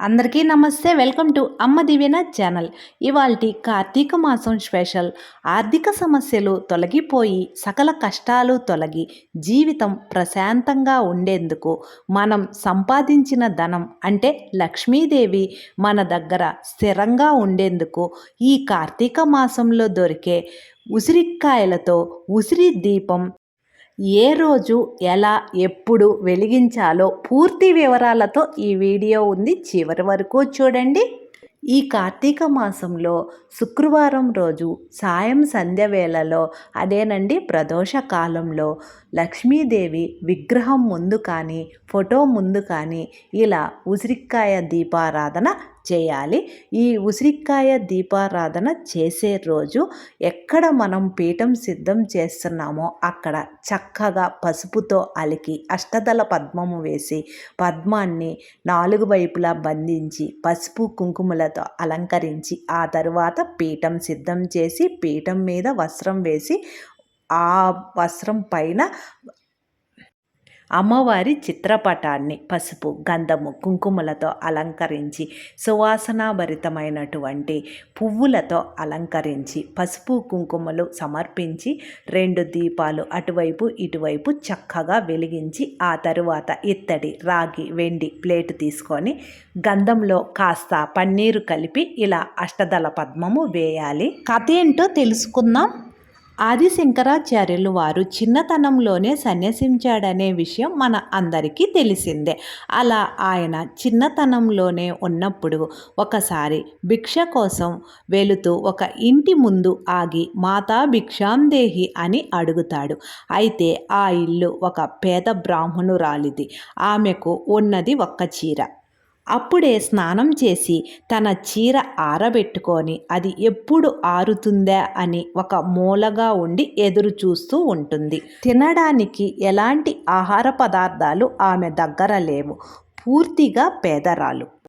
అందరికీ నమస్తే. Welcome to అమ్మ దివ్యన ఛానల్. ఇవాల్టి కార్తీక మాసం స్పెషల్. ఆర్థిక సమస్యలు తొలగిపోయి సకల కష్టాలు తొలగి జీవితం ప్రశాంతంగా ఉండేందుకు మనం సంపాదించిన ధనం అంటే లక్ష్మీదేవి మన దగ్గర స్థిరంగా ఉండేందుకు ఈ కార్తీక మాసంలో దొరికే ఉసిరికాయలతో ఉసిరి దీపం ఏ రోజు ఎలా ఎప్పుడు వెలిగించాలో పూర్తి వివరాలతో ఈ వీడియో ఉంది. చివరి వరకు చూడండి. ఈ కార్తీక మాసంలో శుక్రవారం రోజు సాయం సంధ్య వేళలో అదేనండి ప్రదోష కాలంలో లక్ష్మీదేవి విగ్రహం ముందు కానీ ఫోటో ముందు కానీ ఇలా ఉసిరికాయ దీపారాధన చేయాలి. ఈ ఉసిరికాయ దీపారాధన చేసే రోజు ఎక్కడ మనం పీఠం సిద్ధం చేస్తున్నామో అక్కడ చక్కగా పసుపుతో అలికి అష్టదల పద్మము వేసి పద్మాన్ని నాలుగు వైపులా బంధించి పసుపు కుంకుమలతో అలంకరించి ఆ తరువాత పీఠం సిద్ధం చేసి పీఠం మీద వస్త్రం వేసి ఆ వస్త్రం పైన అమ్మవారి చిత్రపటాన్ని పసుపు గంధము కుంకుమలతో అలంకరించి సువాసనాభరితమైనటువంటి పువ్వులతో అలంకరించి పసుపు కుంకుమలు సమర్పించి రెండు దీపాలు అటువైపు ఇటువైపు చక్కగా వెలిగించి ఆ తరువాత ఇత్తడి రాగి వెండి ప్లేట్ తీసుకొని గంధంలో కాస్త పన్నీరు కలిపి ఇలా అష్టదళ పద్మము వేయాలి. కథ ఏంటో తెలుసుకుందాం. ఆది శంకరాచార్యులు వారు చిన్నతనంలోనే సన్యసించాడనే విషయం మన అందరికీ తెలిసిందే. అలా ఆయన చిన్నతనంలోనే ఉన్నప్పుడు ఒకసారి భిక్ష కోసం వెళుతూ ఒక ఇంటి ముందు ఆగి మాతా భిక్షాందేహి అని అడుగుతాడు. అయితే ఆ ఇల్లు ఒక పేద బ్రాహ్మణురాలిది. ఆమెకు ఉన్నది ఒక్క చీర. అప్పుడే స్నానం చేసి తన చీర ఆరబెట్టుకొని అది ఎప్పుడు ఆరుతుందా అని ఒక మూలగా ఉండి ఎదురు చూస్తూ ఉంటుంది. తినడానికి ఎలాంటి ఆహార పదార్థాలు ఆమె దగ్గర లేవు. పూర్తిగా పేదరాలు.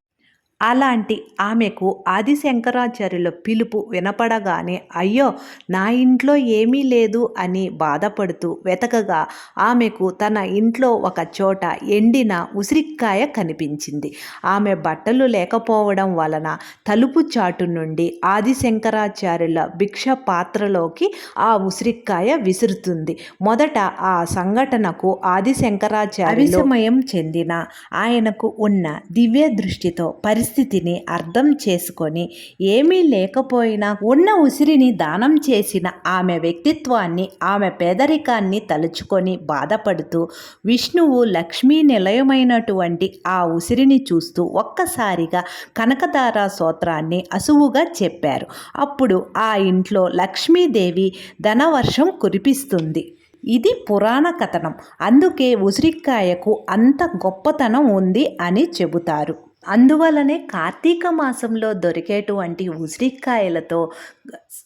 అలాంటి ఆమెకు ఆదిశంకరాచార్యుల పిలుపు వినపడగానే అయ్యో నా ఇంట్లో ఏమీ లేదు అని బాధపడుతూ వెతకగా ఆమెకు తన ఇంట్లో ఒక చోట ఎండిన ఉసిరికాయ కనిపించింది. ఆమె బట్టలు లేకపోవడం వలన తలుపు చాటు నుండి ఆదిశంకరాచార్యుల భిక్ష పాత్రలోకి ఆ ఉసిరికాయ విసురుతుంది. మొదట ఆ సంఘటనకు ఆదిశంకరాచార్య సమయం చెందిన ఆయనకు ఉన్న దివ్య దృష్టితో పరిస్థితి పరిస్థితిని అర్థం చేసుకొని ఏమీ లేకపోయినా ఉన్న ఉసిరిని దానం చేసిన ఆమె వ్యక్తిత్వాన్ని ఆమె పేదరికాన్ని తలుచుకొని బాధపడుతూ విష్ణువు లక్ష్మీ నిలయమైనటువంటి ఆ ఉసిరిని చూస్తూ ఒక్కసారిగా కనకదార సూత్రాన్ని అసువుగా చెప్పారు. అప్పుడు ఆ ఇంట్లో లక్ష్మీదేవి ధనవర్షం కురిపిస్తుంది. ఇది పురాణ కథనం. అందుకే ఉసిరికాయకు అంత గొప్పతనం ఉంది అని చెబుతారు. అందువలనే కార్తీక మాసంలో దొరికేటువంటి ఉసిరికాయలతో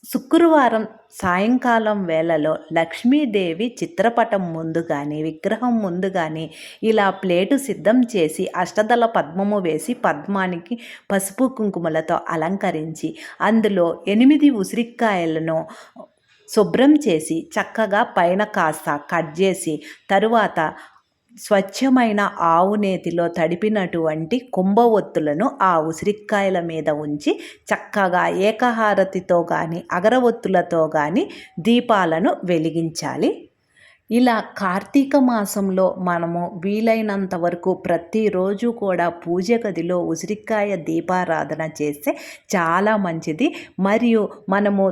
శుక్రవారం సాయంకాలం వేళలో లక్ష్మీదేవి చిత్రపటం ముందు కానీ విగ్రహం ముందు కానీ ఇలా ప్లేటు సిద్ధం చేసి అష్టదళ పద్మము వేసి పద్మానికి పసుపు కుంకుమలతో అలంకరించి అందులో ఎనిమిది ఉసిరికాయలను శుభ్రం చేసి చక్కగా పైన కాస్త కట్ చేసి తరువాత స్వచ్ఛమైన ఆవు నేతిలో తడిపినటువంటి కుంభవొత్తులను ఆ ఉసిరికాయల మీద ఉంచి చక్కగా ఏకహారతితో కానీ అగరవత్తులతో కానీ దీపాలను వెలిగించాలి. ఇలా కార్తీక మాసంలో మనము వీలైనంత వరకు ప్రతిరోజు కూడా పూజ గదిలో ఉసిరికాయ దీపారాధన చేస్తే చాలా మంచిది. మరియు మనము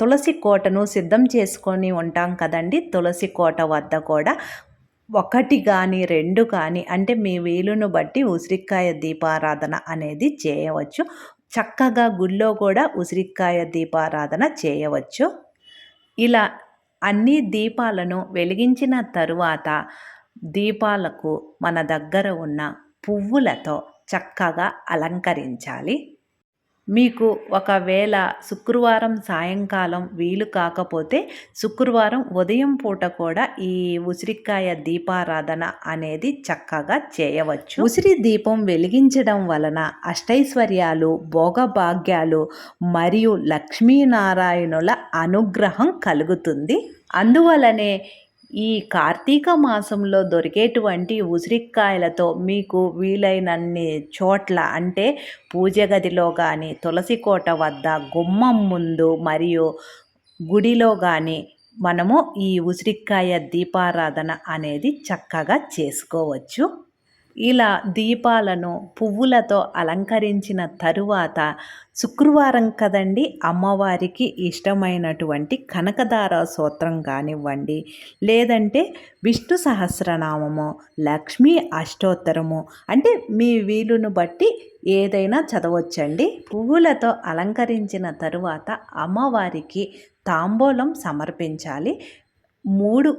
తులసి కోటను సిద్ధం చేసుకొని ఉంటాం కదండి తులసి కోట వద్ద కూడా. ఒకటి కానీ రెండు కానీ అంటే మీ వీలును బట్టి ఉసిరికాయ దీపారాధన అనేది చేయవచ్చు. చక్కగా గుళ్ళో కూడా ఉసిరికాయ దీపారాధన చేయవచ్చు. ఇలా అన్ని దీపాలను వెలిగించిన తరువాత దీపాలకు మన దగ్గర ఉన్న పువ్వులతో చక్కగా అలంకరించాలి. మీకు ఒకవేళ శుక్రవారం సాయంకాలం వీలు కాకపోతే శుక్రవారం ఉదయం పూట కూడా ఈ ఉసిరికాయ దీపారాధన అనేది చక్కగా చేయవచ్చు. ఉసిరి దీపం వెలిగించడం వలన అష్టైశ్వర్యాలు భోగభాగ్యాలు మరియు లక్ష్మీనారాయణుల అనుగ్రహం కలుగుతుంది. అందువలనే ఈ కార్తీక మాసంలో దొరికేటువంటి ఉసిరికాయలతో మీకు వీలైనన్ని చోట్ల అంటే పూజ గదిలో కానీ తులసి కోట వద్ద గుమ్మం ముందు మరియు గుడిలో కానీ మనము ఈ ఉసిరికాయ దీపారాధన అనేది చక్కగా చేసుకోవచ్చు. ఇలా దీపాలను పువ్వులతో అలంకరించిన తరువాత శుక్రవారం కదండి అమ్మవారికి ఇష్టమైనటువంటి కనకదార సూత్రం కానివ్వండి లేదంటే విష్ణు సహస్రనామము లక్ష్మీ అష్టోత్తరము అంటే మీ వీలును బట్టి ఏదైనా చదవచ్చండి. పువ్వులతో అలంకరించిన తరువాత అమ్మవారికి తాంబూలం సమర్పించాలి. మూడు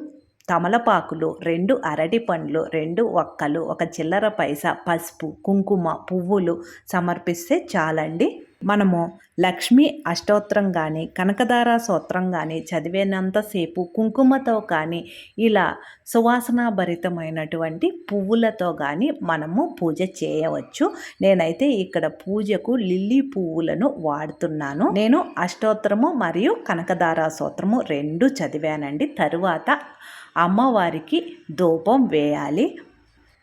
తమలపాకులు రెండు అరటి పండ్లు రెండు ఒక్కలు ఒక చిల్లర పైసా పసుపు కుంకుమ పువ్వులు సమర్పిస్తే చాలండి. మనము లక్ష్మీ అష్టోత్తరం కానీ కనకదార సూత్రం కానీ చదివేనంతసేపు కుంకుమతో కానీ ఇలా సువాసనాభరితమైనటువంటి పువ్వులతో కానీ మనము పూజ చేయవచ్చు. నేనైతే ఇక్కడ పూజకు లిల్లీ పువ్వులను వాడుతున్నాను. నేను అష్టోత్తరము మరియు కనకదార సూత్రము రెండు చదివానండి. తరువాత అమ్మవారికి ధూపం వేయాలి.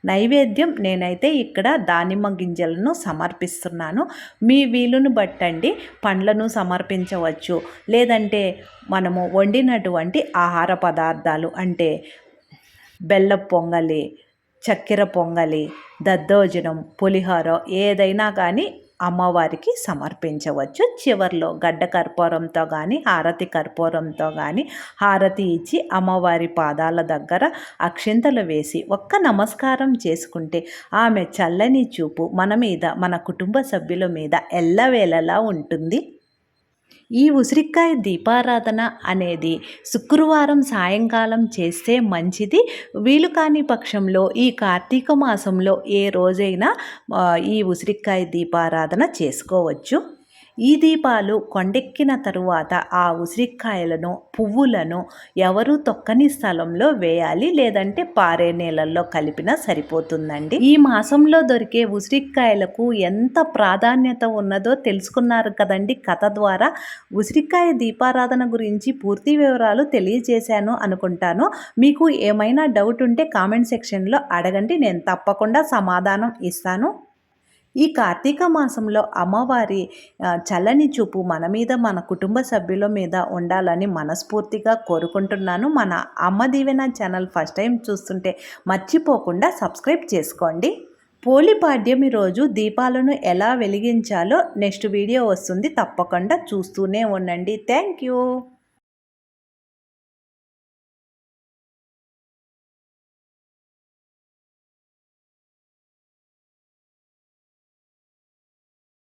నైవేద్యం నేనైతే ఇక్కడ దానిమ్మ గింజలను సమర్పిస్తున్నాను. మీ వీలును బట్టండి పండ్లను సమర్పించవచ్చు. లేదంటే మనము వండినటువంటి ఆహార పదార్థాలు అంటే బెల్ల పొంగలి చక్కెర పొంగలి దద్దోజనం పులిహోర ఏదైనా కానీ అమ్మవారికి సమర్పించవచ్చు. చివరిలో గడ్డ కర్పూరంతో కానీ హారతి కర్పూరంతో కానీ హారతి ఇచ్చి అమ్మవారి పాదాల దగ్గర అక్షింతలు వేసి ఒక్క నమస్కారం చేసుకుంటే ఆమె చల్లని చూపు మన మీద మన కుటుంబ సభ్యుల మీద ఎల్లవేళలా ఉంటుంది. ఈ ఉసిరికాయ దీపారాధన అనేది శుక్రవారం సాయంకాలం చేస్తే మంచిది. వీలు కాని పక్షంలో ఈ కార్తీక మాసంలో ఏ రోజైనా ఈ ఉసిరికాయ దీపారాధన చేసుకోవచ్చు. ఈ దీపాలు కొండెక్కిన తరువాత ఆ ఉసిరికాయలను పువ్వులను ఎవరు తొక్కని స్థలంలో వేయాలి లేదంటే పారే నీళ్ళల్లో కలిపినా సరిపోతుందండి. ఈ మాసంలో దొరికే ఉసిరికాయలకు ఎంత ప్రాధాన్యత ఉన్నదో తెలుసుకున్నారు కదండి. కథ ద్వారా ఉసిరికాయ దీపారాధన గురించి పూర్తి వివరాలు తెలియజేశాను అనుకుంటాను. మీకు ఏమైనా డౌట్ ఉంటే కామెంట్ సెక్షన్లో అడగండి. నేను తప్పకుండా సమాధానం ఇస్తాను. ఈ కార్తీక మాసంలో అమ్మవారి చల్లని చూపు మన మీద మన కుటుంబ సభ్యుల మీద ఉండాలని మనస్ఫూర్తిగా కోరుకుంటున్నాను. మన అమ్మ దీవెన ఛానల్ ఫస్ట్ టైం చూస్తుంటే మర్చిపోకుండా సబ్స్క్రైబ్ చేసుకోండి. పోలిపాడ్యమి రోజు దీపాలను ఎలా వెలిగించాలో నెక్స్ట్ వీడియో వస్తుంది. తప్పకుండా చూస్తూనే ఉండండి. Thank you.